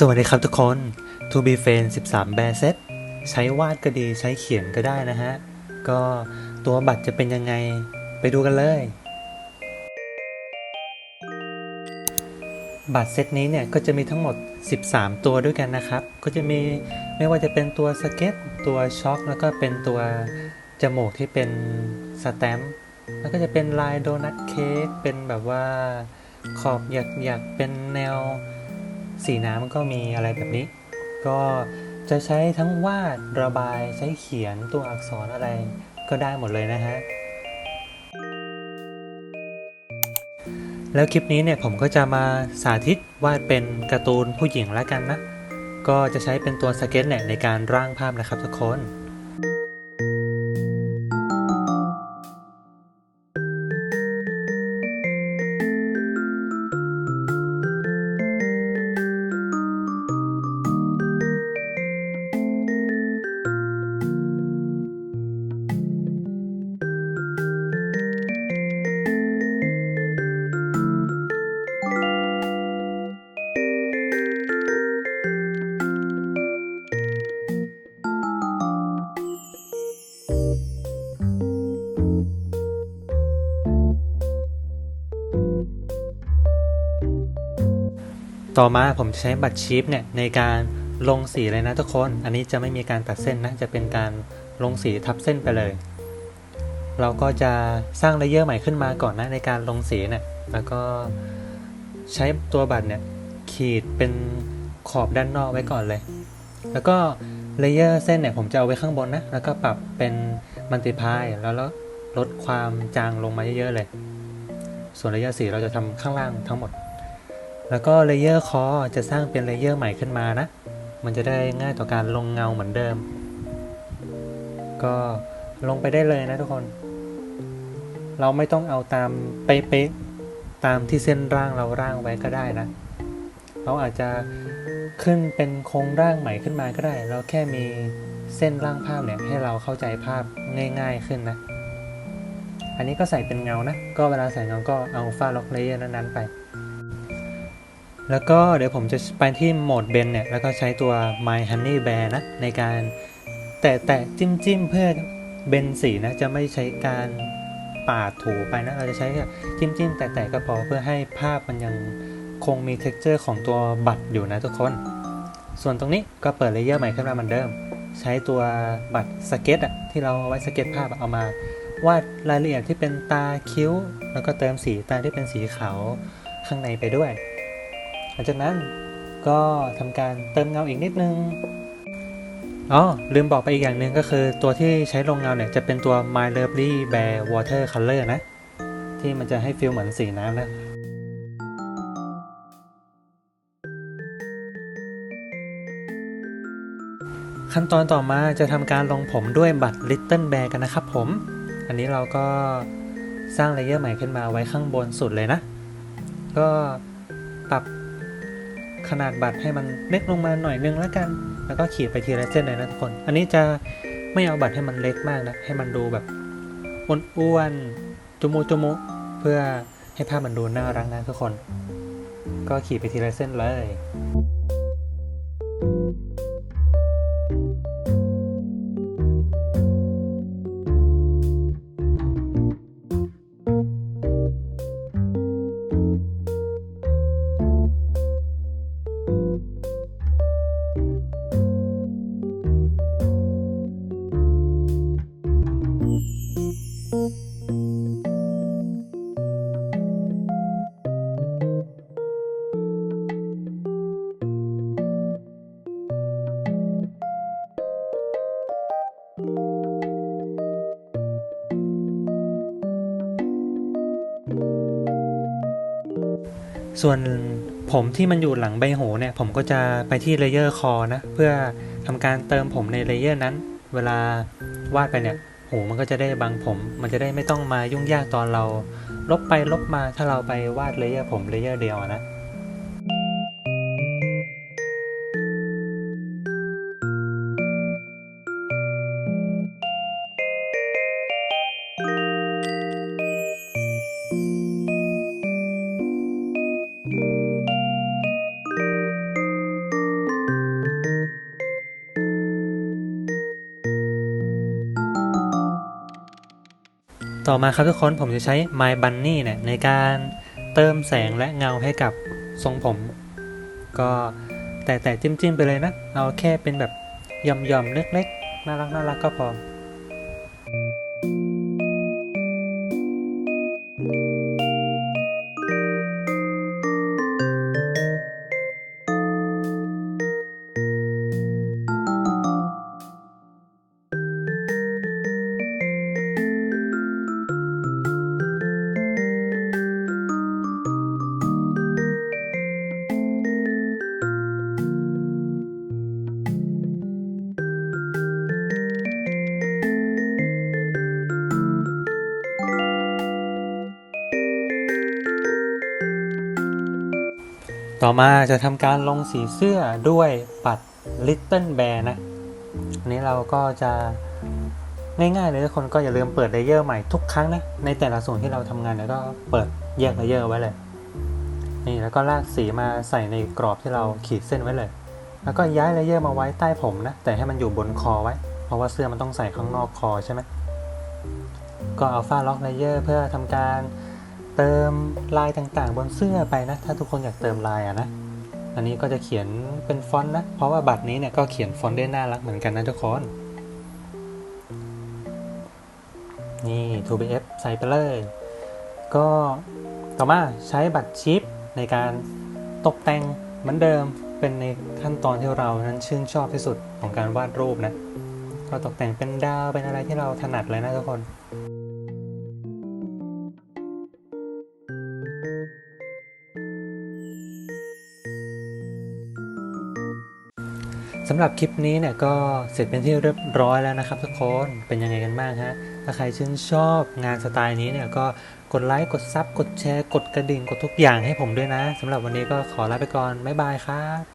สวัสดีครับทุกคน To be f r i e n d 13แบร์เซตใช้วาดก็ดีใช้เขียนก็ได้นะฮะ ก็ตัวบัตรจะเป็นยังไงไปดูกันเลย บัตรเซตนี้เนี่ยก็จะมีทั้งหมด 13 ตัวด้วยกันนะครับ ก็จะมีไม่ว่าจะเป็นตัวสเก็ต ตัวช็อค แล้วก็เป็นตัวจมูกที่เป็นสแตมป์แล้วก็จะเป็นลายโดนัทเค้กเป็นแบบว่าขอบหยักๆเป็นแนว สีน้ำก็มีอะไรแบบนี้ ก็จะใช้ทั้งวาดระบายใช้เขียนตัวอักษรอะไรก็ได้หมดเลยนะฮะ แล้วคลิปนี้เนี่ยผมก็จะมาสาธิตวาดเป็นการ์ตูนผู้หญิงแล้วกันนะ ก็จะใช้เป็นตัวสเก็ตเนี่ยในการร่างภาพนะครับทุกคน ต่อมาผมจะใช้บัตรชีฟเนี่ยในการลงสีเลยนะทุกคน อันนี้จะไม่มีการตัดเส้นนะ จะเป็นการลงสีทับเส้นไปเลย เราก็จะสร้างเลเยอร์ใหม่ขึ้นมาก่อนนะในการลงสีเนี่ย แล้วก็ใช้ตัวบัตรเนี่ยขีดเป็นขอบด้านนอกไว้ก่อนเลย แล้วก็เลเยอร์เส้นเนี่ยผมจะเอาไว้ข้างบนนะ แล้วก็ปรับเป็นมัลติพายแล้วลดความจางลงมาเยอะๆเลย ส่วนเลเยอร์สีเราจะทำข้างล่างทั้งหมด แล้วก็เลเยอร์คอจะสร้างเป็นเลเยอร์ใหม่ขึ้นมานะ มันจะได้ง่ายต่อการลงเงาเหมือนเดิม ก็ลงไปได้เลยนะทุกคน เราไม่ต้องเอาตามเป๊ะๆตามที่เส้นร่างเราร่างไว้ก็ได้นะ เราอาจจะขึ้นเป็นโครงร่างใหม่ขึ้นมาก็ได้ เราแค่มีเส้นร่างภาพเนี่ยให้เราเข้าใจภาพง่าย ๆขึ้นนะ อันนี้ก็ใส่เป็นเงานะ ก็เวลาใส่เงาก็เอาฟ้าล็อกเลเยอร์นั้นๆไป แล้วก็เดี๋ยวผมจะไปที่โหมดเบนเนี่ย แล้วก็ใช้ตัว My Honey Bear นะ ในการแตะแตะจิ้มจิ้มเพื่อเบนสีนะ จะไม่ใช้การปาดถูไปนะ เราจะใช้แค่จิ้มจิ้มแตะแตะก็พอเพื่อให้ภาพมันยังคงมี t e x t อร์ของตัวบัตรอยู่นะทุกคน ส่วนตรงนี้ก็เปิดเลเยอร์ใหม่ขึ้นมาเหมือนเดิม ใช้ตัวบัตรสเก็ตอะที่เราเอาไว้สเก็ตภาพเอามาวาดรายละเอียดที่เป็นตาคิ้ว แล้วก็เติมสีตาที่เป็นสีขาวข้างในไปด้วย ลังจากนั้นก็ทำการเติมเงาอีกนิดนึงอ๋อลืมบอกไปอีกอย่างหนึ่งก็คือตัวที่ใช้ลงเงาเนี่ยจะเป็นตัว My Lovely Bear Water Color นะ ที่มันจะให้ฟิลเหมือนสีน้ำนะขั้นตอนต่อมาจะทำการลงผมด้วยบัตร Little Bear กันนะครับผม อันนี้เราก็สร้างเลเยอร์ใหม่ขึ้นมาไว้ข้างบนสุดเลยนะ ก็ปรับ ขนาดบัตรให้มันเล็กลงมาหน่อยนึงแล้วกัน แล้วก็ขีดไปทีละเส้นเลยนะทุกคน อันนี้จะไม่เอาบัตรให้มันเล็กมากนะ ให้มันดูแบบอ้วนๆจุมุจุมุเพื่อให้ภาพมันดูน่ารักนะทุกคน ก็ขีดไปทีละเส้นเลย ส่วนผมที่มันอยู่หลังใบหูเนี่ย ผมก็จะไปที่เลเยอร์คอนะ เพื่อทำการเติมผมในเลเยอร์นั้น เวลาวาดไปเนี่ยหูมันก็จะได้บังผม มันจะได้ไม่ต้องมายุ่งยากตอนเรา ลบไปลบมาถ้าเราไปวาดเลเยอร์ผมเลเยอร์เดียวนะ ต่อมาครับทุกคนผมจะใช้ My Bunny เนี่ยในการเติมแสงและเงาให้กับทรงผม ก็แต่แต่จิ้มจิ้มๆไปเลยนะ เอาแค่เป็นแบบหย่อมหย่อมๆเล็กๆ น่ารักน่ารักก็พอ ต่อมาจะทำการลงสีเสื้อด้วยปัด Little Bear นะ อันนี้เราก็จะง่ายๆเลยทุกคนก็อย่าลืมเปิดเลเยอร์ใหม่ทุกครั้งนะ ในแต่ละส่วนที่เราทำงานเนี่ยก็เปิดแยกเลเยอร์ไว้เลย นี่แล้วก็ลากสีมาใส่ในกรอบที่เราขีดเส้นไว้เลย แล้วก็ย้ายเลเยอร์มาไว้ใต้ผมนะ แต่ให้มันอยู่บนคอไว้ เพราะว่าเสื้อมันต้องใส่ข้างนอกคอใช่ไหมก็เอาฝ้าล็อกเลเยอร์เพื่อทำการ เติมลายต่างๆ บนเสื้อไปนะ ถ้าทุกคนอยากเติมลายอะนะ อันนี้ก็จะเขียนเป็นฟอนต์นะ เพราะว่าบัตรนี้เนี่ยก็เขียนฟอนต์ได้น่ารักเหมือนกันนะทุกคน นี่ 2BF ใส่ไปเลย ก็ต่อมาใช้บัตรชิปในการตกแต่งเหมือนเดิมเป็นในขั้นตอนที่เรานั้นชื่นชอบที่สุดของการวาดรูปนะ ก็ตกแต่งเป็นดาวเป็นอะไรที่เราถนัดเลยนะทุกคน สำหรับคลิปนี้เนี่ยก็เสร็จเป็นที่เรียบร้อยแล้วนะครับทุกคนเป็นยังไงกันบ้างฮะถ้าใครชื่นชอบงานสไตล์นี้เนี่ยก็กดไลค์กดซับกดแชร์ กดกระดิ่งกดทุกอย่างให้ผมด้วยนะสำหรับวันนี้ก็ขอลาไปก่อนบ๊ายบายครับ